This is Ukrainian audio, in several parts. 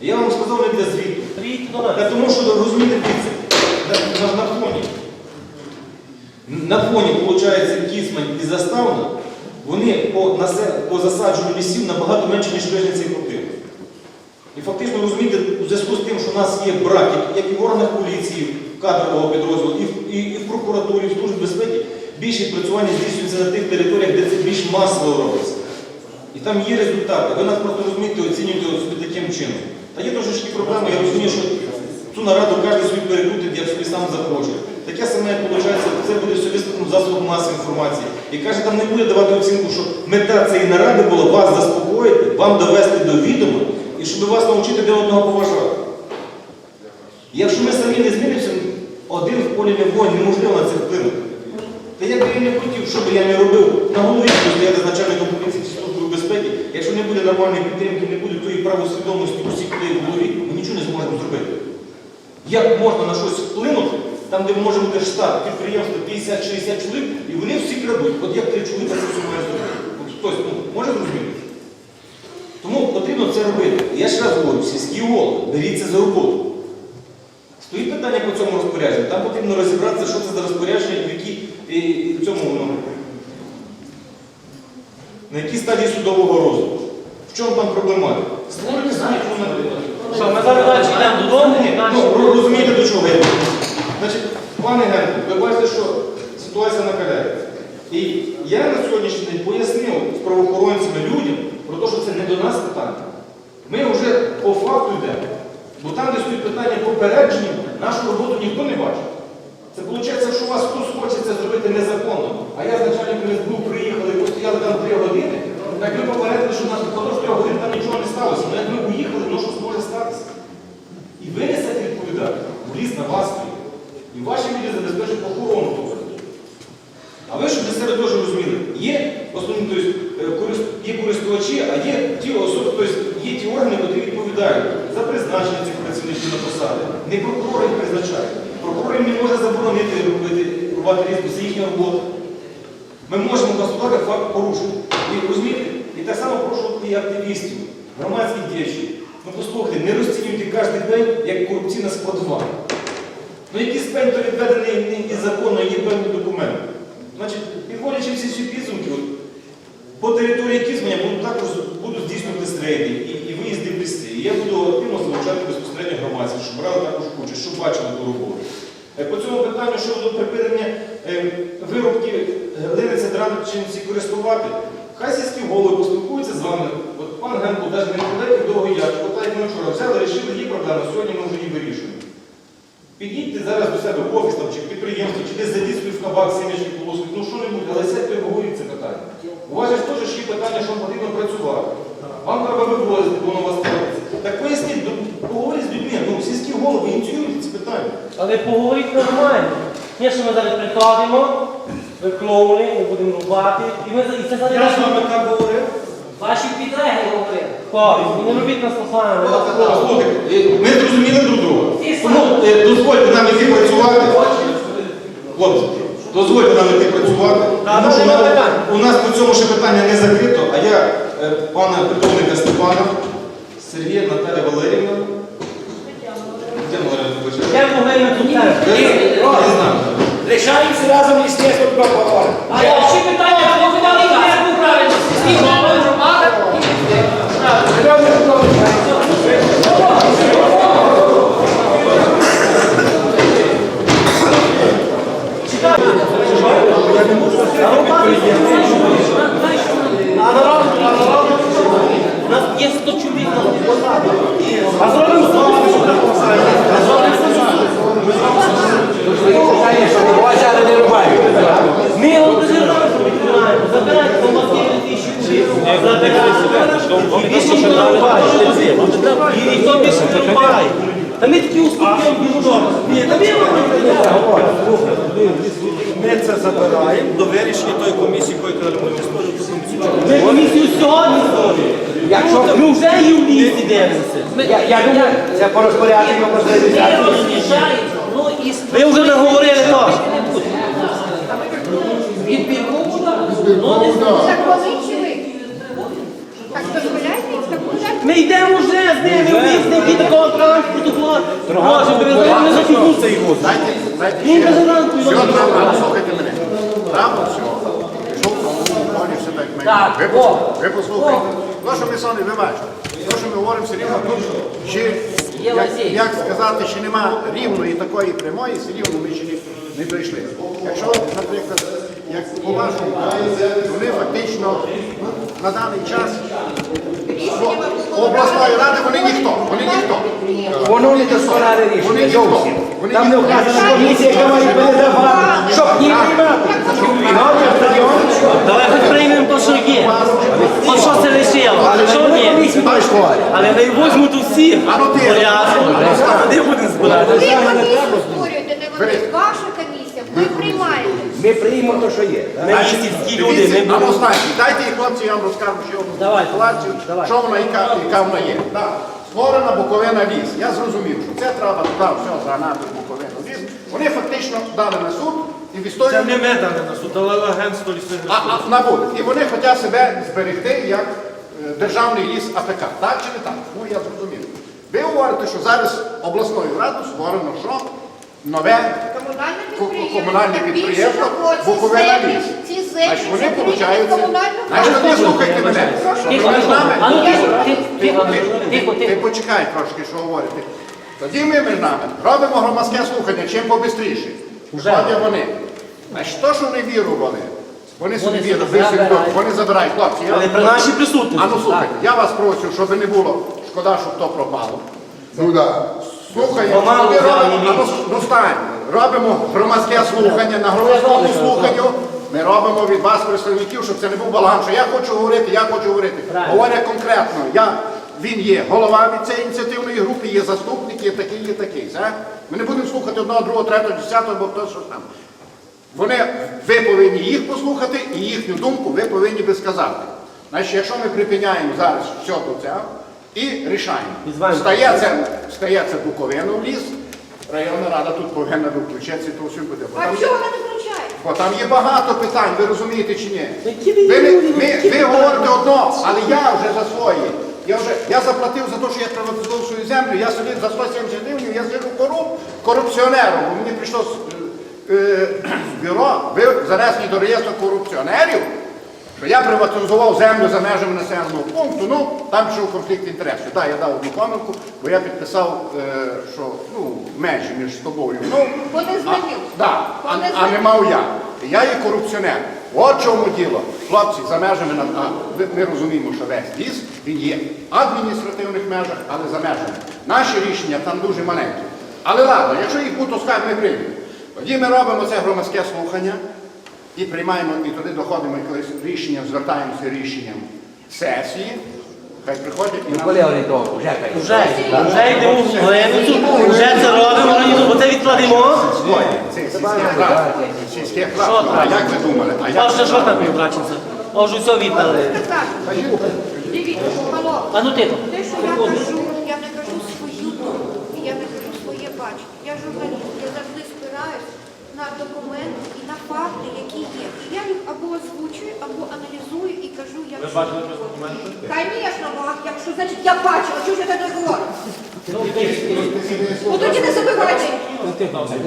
Я вам сказав не для звіту. Приїдьте до нас. Та тому що розумієте, дивіться, на, на, на фоні. На фоні, виходить, Кісмань і Заставна, вони по, по засадженню лісів набагато менше, ніж Крижниця і Коптив. І фактично розумієте, у зв'язку з тим, що в нас є брак, як- і в органах поліції, кадрового підрозділу, і в, і, і в прокуратурі, і в Службі безпеки, більше відпрацювання здійснюється на тих територіях, де це більш масово робиться. І там є результати. Ви нас просто розумієте, оцінюєте собі таким чином. Та є трошечки проблеми, я розумію, що цю нараду кожен собі перекрутить, як собі сам захоче. Таке саме, як виходить, це буде все висвітлено в засобах масової інформації. І каже, там не буде давати оцінку, що мета цієї наради була вас заспокоїти, вам довести до відома, і щоб вас навчити один одного поважати. Якщо ми самі не змінимося, один в полі воїн, неможливо на це вплинути. Та я б і не хотів, що б я не робив на голові, стояти з начальником поліції служби безпеки, якщо не буде нормальної підтримки, правосвідомості усіх людей в голові, ми нічого не зможемо зробити. Як можна на щось вплинути, там, де може бути штат підприємства 50-60 чоловік, і вони всі крадуть. От як три чоловіка це все має зробити? Хтось ну, може зрозуміти? Тому потрібно це робити. Я ще раз говорю, сільські голови, беріться за роботу. Стоїть питання по цьому розпорядженню. Там потрібно розібратися, що це за розпорядження, в якій і, і в цьому ну, на якій стадії судового розвитку. В чому там проблематика? Що, ми зараз далі йдемо додому? Ні, далі? ну, розумієте, до чого я йду? Значить, пане Генку, ви бачите, що ситуація накаляється. І я на сьогоднішній день пояснив з правоохоронцями людям про те, що це не до нас питання. Ми вже по факту йдемо. Бо там, де стоїть питання попередження, нашу роботу ніхто не бачить. Це виходить, що у вас хтось хоче це зробити незаконно. А я з начальником СБУ приїхали, постояли там три години, так ми попередили, що у нас впродовж трьох годин сталося. Ну як ми уїхали, ну що зможе статися? І ви несете відповідальність, ліс на вас стоїть. І ваші люди забезпечують охорону того. А ви, щоб для себе теж розуміли, є основні, тобто, є користувачі, а є ті особи, тобто, є ті органи, які відповідають за призначення цих працівників на посади. Не прокурор їх призначає. Прокурор їм не може заборонити робити рубати бо це їхня робота. Ми можемо констатувати факт порушення. І розумієте, і так само прошу і активістів, громадських діячів. Ну послухайте, не розцінюйте кожен день як корупційна складова. Ну якийсь пень то відведений не- незаконно, є певні документи. Значить, підводячи всі ці підсумки, от, по території Кізменя будуть також будуть здійснювати рейди і, і виїзди в ліси. І я буду активно залучати безпосередньо громадських, щоб брали також участь, щоб бачили ту роботу. Е, По цьому питанню щодо припинення е, виробки глини цидранчинці користувати, хай сільські голови поспілкуються з вами. Пан Генко навіть не подайте довго я, от так як ми вчора взяли, вирішили її проблему, сьогодні ми вже її вирішуємо. Підійдьте зараз до себе в офіс там, чи в підприємство, чи десь собі в кабак, сім'ячки полосують, ну що-небудь, але сядьте і обговоріть це питання. У вас же ж теж є питання, що вам потрібно працювати. Вам треба вивозити, воно вас робиться. Так поясніть, ну, поговоріть з людьми, ну, сільські голови, ініціюйте ці питання. Але поговоріть нормально. Ні, що ми зараз приходимо, ви клоуни, ми будемо рубати. І, ми, і це зараз Я з вами так говорив. Ваші підлеглі говорили. Хлопці, не робіть нас посланням. ми. Слухайте, е, ми зрозуміли друг друга. Тому е, дозвольте нам йти працювати. Хлопці, дозвольте нам йти працювати. Та, Тому що нема ми- питань. у нас по цьому ще питання не закрито, а я е, пана питомника Степана, Сергія Наталя Валерівна. Тетяна Валерівна, вибачте. Я могли на тут Ви- Не знаю. Лишаємося разом із поговорить. А я ще питання, хто кидали як правильно? Сільські голови громади? А народ, а народ, у нас є 100 чоловік на посаді. А зробимо знову, що так посаді. А зробимо Ми його дозираємо, що відкриваємо. Забирайте, бо у вас є 2000 чоловік. Забирайте. І більше ніхто не більше. Та ми такі. Ні, та ми Ми це забираємо до вирішення тої комісії, казали, ми створили комісію. Ми комісію сьогодні створюємо. Ми вже і в лісі дивимося. Я думаю, Це по розпорядженню можливість. не розрішається. Ну і Ви вже наговорили то. від підкупу, ну не Закони чи ви? Так дозволяєте їх законодавство? Ми йдемо вже з ними в ліс, не І такого транспорту була. Боже, президент західнуться його. Дайте, дайте Він ще. Все слухайте мене. Пішов тому полі все так мені. Так, Ви, послухайте, ви послухайте. То, що ми самі, ви бачите. То, що ми говоримо все рівно тут, чи, як, як сказати, що нема рівної такої прямої, все рівно ми ще не, не дійшли. Якщо, наприклад, як по вашому, вони фактично ну, на даний час обласної ради вони ніхто, вони ніхто. Воно не досконале Вони рішення зовсім. Вони Там не вказана комісія, яка має передавати, щоб її приймати. Стадіон, Давай приймемо то, що є. От що це лишило? Що ні? Але не візьмуть усіх. А ну ти. Порядку. Де будемо збирати? Ви комісію створюєте, не вони. Ваша комісія, ви приймаєте. Ми приймемо те, що є. Ми є сільські люди, ми а будемо. Дайте і хлопці, я вам розкажу що вона яка, яка вона є. Створена Буковина ліс. Я зрозумів, що це треба туди все загнати в Буковину ліс. Вони фактично дали на суд і в історію. Це не ми дали на суд, але агентство лісових А, а, набуде. І вони хочуть себе зберегти як е, державний ліс АПК. Так чи не так? Ну я зрозумів. Ви говорите, що зараз обласною радою створено що? Нове Комунальне ко- підприємство. комунальне підприємство Буковина ліс. Значить, землі вони це прийняли получають. комунальну Значить, тоді власність. слухайте мене. Тихо? А ну тихо, Ти- тихо, ти- тихо, Ти тихо. почекай трошки, що говорити. Тоді ми між нами робимо громадське слухання, чим побистріше. Ходять вони. Значить, то, що не вірували, вони собі Вони ви собі забирають. вірите, вони забирають. Хлопці, я Але вам при прошу. нашій присутності. А ну слухайте, я вас прошу, щоб не було шкода, щоб то пропало. Ну да. Слухаємо, Помалу робимо, а ну, ну стань. робимо громадське слухання, на громадському слуханню ми робимо від вас представників, щоб це не був баланс, що я хочу говорити, я хочу говорити. Говорять конкретно, я, він є голова від цієї ініціативної групи, є заступник, є такий, є такий. Все? Ми не будемо слухати одного, другого, третього, десятого, бо хтось щось там. Вони, ви повинні їх послухати і їхню думку ви повинні би сказати. Значить, якщо ми припиняємо зараз все до цього і рішаємо, стається, стається Буковину в ліс, районна рада тут повинна включитися, то все буде. А чого не? Бо там є багато питань, ви розумієте чи ні? Ви не- ми, ви говорите одно, але я вже за свої. Я вже я заплатив за те, що я приватизував свою землю, я сидів за 170 гривень, я сижу коруп, корупціонером, бо мені прийшло з, е, з бюро, ви занесені до реєстру корупціонерів, що я приватизував землю за межами населеного пункту, ну там пішов конфлікт інтересів. Так, я дав одну помилку, бо я підписав, е, що ну, межі між тобою. Ну, Бо не а, змінив. да, а, не а не мав я. Я є корупціонер. От чому діло. Хлопці, за межами на а, ви- ми розуміємо, що весь ліс він є в адміністративних межах, але за межами. Наші рішення там дуже маленькі. Але ладно, якщо їх будуть скажуть, ми приймемо. Тоді ми робимо це громадське слухання і приймаємо, і туди доходимо якоюсь рішенням, звертаємося рішенням сесії. Хай приходять і нам. Коли вони то вже. Вже, вже йдемо в вже це робимо, організуємо. Оце відкладемо. Це сільське право. Сільське право. А як ви думали? А А як ще що там брачиться? А все віддали. Так, Дивіться, Павло, А ну тихо. те, що я кажу, я не кажу свою думку, і я не кажу своє бачення. Я журналіст, я завжди спираюсь на документи і на факти, які є. І я їх або озвучую, або аналізую і кажу, як Ви бачили документи? Звісно, бо якщо значить я бачила, чого ж я тоді говорю? Ну тоді не забивайте.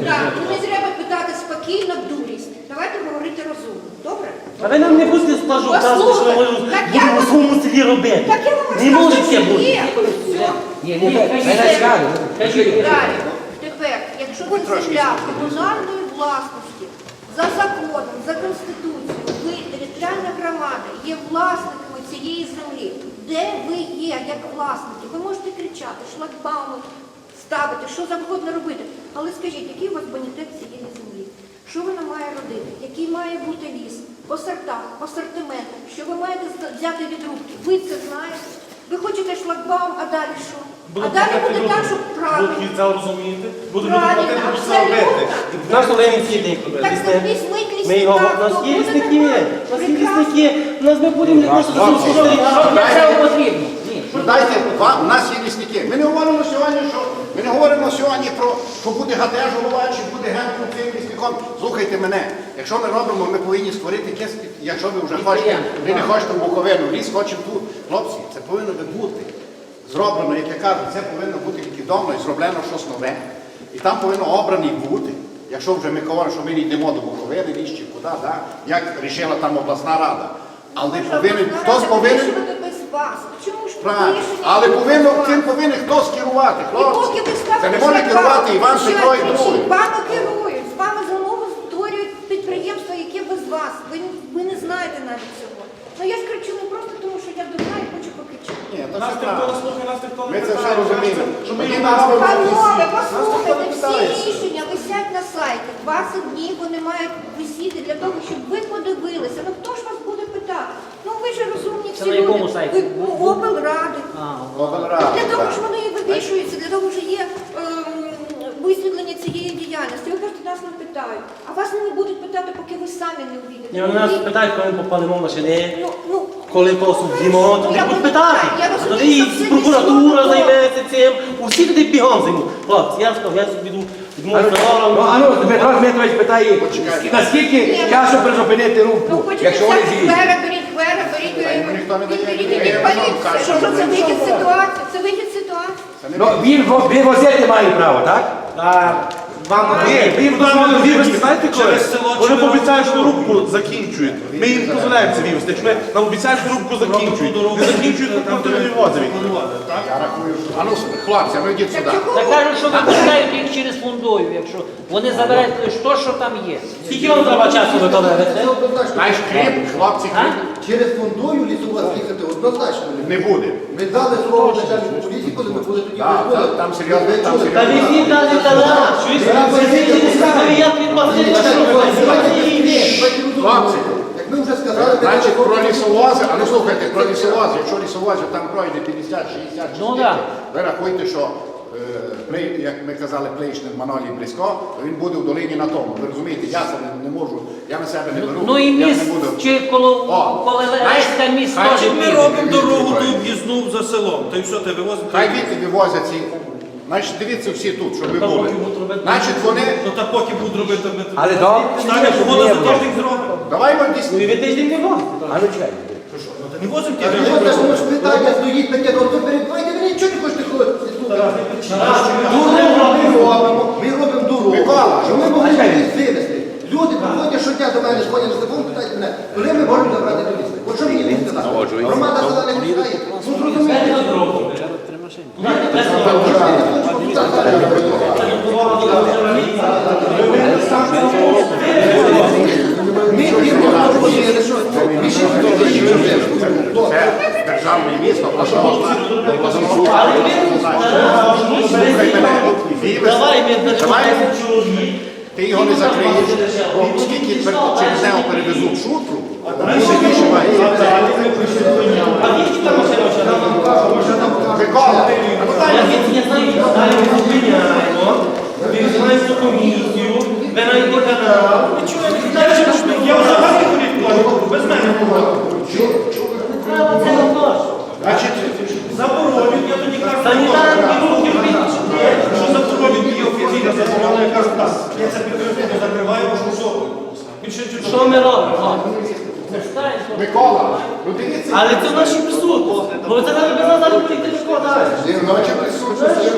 Так, ну не треба питати спокійно, дурість. Давайте говорити розумно. Добре? А ви нам не будете стажу казати, що ми Так я будемо в вам- своєму селі робити. Так я вам Не може це бути. є. Все. Ні, ні, не. Далі. Тепер, якщо це земля комунальної власності, за законом, за конституцією, ви, територіальна громада, є власниками цієї землі. Де ви є як власники? Ви можете кричати, шлагбауми ставити, що завгодно робити. Але скажіть, який у вас бонітет цієї землі? Що вона має родити? Який має бути ліс? По сортах, по сортиментах, що ви маєте взяти від руки? Ви це знаєте? Ви хочете шлагбаум, а далі що? А далі буде так, що правильно. Будуть це розуміти, будуть платити, будуть це робити. нас Оленівський день Так візьміть Ми його, у нас є лісники, у нас є лісники, у нас ми будемо не просто за цим спостерігати. Для цього потрібно. Дайте, вам, у нас є лісники. Ми не говоримо сьогодні, що ми не говоримо сьогодні про що буде ГТЕ голова, чи буде генком цим лісником. Слухайте мене. Якщо ми робимо, ми повинні створити якесь, якщо ви вже хочете, ви не хочете в Буковину, ліс хочемо тут. Хлопці, це повинно би бути зроблено, як я кажу, це повинно бути відомо і зроблено щось нове. І там повинно обраний бути. Якщо вже ми говоримо, що ми не йдемо до Буковини, ні чи куди, да? як рішила там обласна рада. Але повинен, хтось повинен. Правильно. Але повинно, цим повинен хтось керувати. І поки Хлопці. ви Це не може керувати Іван Петро і другий. Вами керують, з вами знову створюють підприємство, яке без вас. Ви, ви не знаєте навіть цього. Ну я ж кричу не просто тому, що я дурна і хочу покричати. Ні, то Нас ніхто не слухає, нас ніхто не Ми це питає. все розуміємо. Що ми Тоді їм нас робимо? Панове, послухайте, всі рішення висять на сайті. 20 днів вони мають висіти для того, щоб ви подивилися. Ну хто ж вас буде питати? Ну ви ж розумні всі на якому люди. сайті? Ви ну, облради. Для того ж вони і вивішуються, для того ж є ем, висвітлення цієї діяльності. Ви кажете, нас не питають. А вас не будуть питати, поки ви самі не увійдете. Ні, вони нас питають, коли ми попалимо машини, Ну, ну, коли ну, посудимо, ну, тоді будуть питати. Тоді і прокуратура займеться цим, усі туди бігом займуть. Хлопці, я сказав, я піду від Ну, а ну, Дмитро Дмитрович питає, наскільки часу призупинити Ну, рубку, якщо вони з'їдуть? беріть двері, беріть не кажу, Що це вихід ситуації? Це вихід ситуації. Ну, він, во- він возити має право, так? Вам Ні, ви їм дозволили вивезти, знаєте коли? Через село Вони пообіцяють, що рубку закінчують. Ми їм не дозволяємо це вивезти. Якщо вони нам обіцяють, що рубку закінчують. Не закінчують, то просто не вивозять. Я рахую, що... А ну, хлопці, ну йдіть сюди. Та кажуть, що випускають їх через фундою, якщо вони забирають що, що там є. Скільки вам треба часу виготовляти? Знаєш, крім, хлопці, крім, Через фондою лісова їхати однозначно не буде. Ми дали слово начальнику поліції, коли ми були тоді Так, там- там серйозно, там? Та серйозно. ви всі дали талант. Ви сказали, як. Хлопці, ми вже сказали, Значить, про лісовози, а ну слухайте, про лісовози, якщо лісовози там пройде 50, 60 чи Ну, скільки, да. ви рахуйте, що, як ми казали, плейшник Манолій близько, то він буде в долині на тому. Ви розумієте, я це не, можу, я на себе не беру. Ну і я міст, не буду. чи коло, О, знаєш, Леська міст хай теж ми піде. робимо дорогу до об'їзну за селом. Та й що ти вивозимо? Хай віти вивозять ці. Значить, дивіться всі тут, щоб ви були. Значить, вони, Ну та поки будуть робити, ми Але добре. Стане погода за тиждень зробимо. давай ми дійсно. Ви тиждень не можете. А ну чекай. Ну та не возимо ті речі. ж ж питання стоїть таке, ну то передбайте, ви нічого не хочете хлопці. Дорогу ми робимо, ми робимо дорогу, що ми могли їх вивезти. Люди приходять щодня до мене, дзвонять на телефон, питають мене, коли ми можемо забрати до лісу? От що мені не сказати? Громада села не пускає. Ну зрозуміло. Ми що ще Це державне місто, обласного Давай ми Давай. держимо чоловік. Ти його не закриєш, бо оскільки через нього перевезуть шутку, більше більше має. Микола, Я знаю, ви навіть не канал. Без мене. Треба це не то. Значить, Заборонюють, я тоді кажу, Санітарні руки що заборонюють є офіційно заборонено. Я кажу, так, я це підтримую, закриваю. Більше нічого. Що ми робимо? Микола, ну дивіться, Але це наші присутності. Бо це зараз без нас зараз прийти до далі. ночі присутності.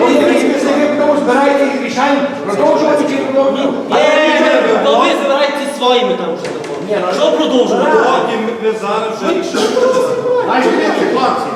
Ви дивіться, ви тому збираєте їх рішаємо, продовжувати чи продовжувати. Ні, то ви збирайтеся своїми там вже. Що продовжувати? Ви зараз вже рішили. Знаєш, дивіться, хлопці,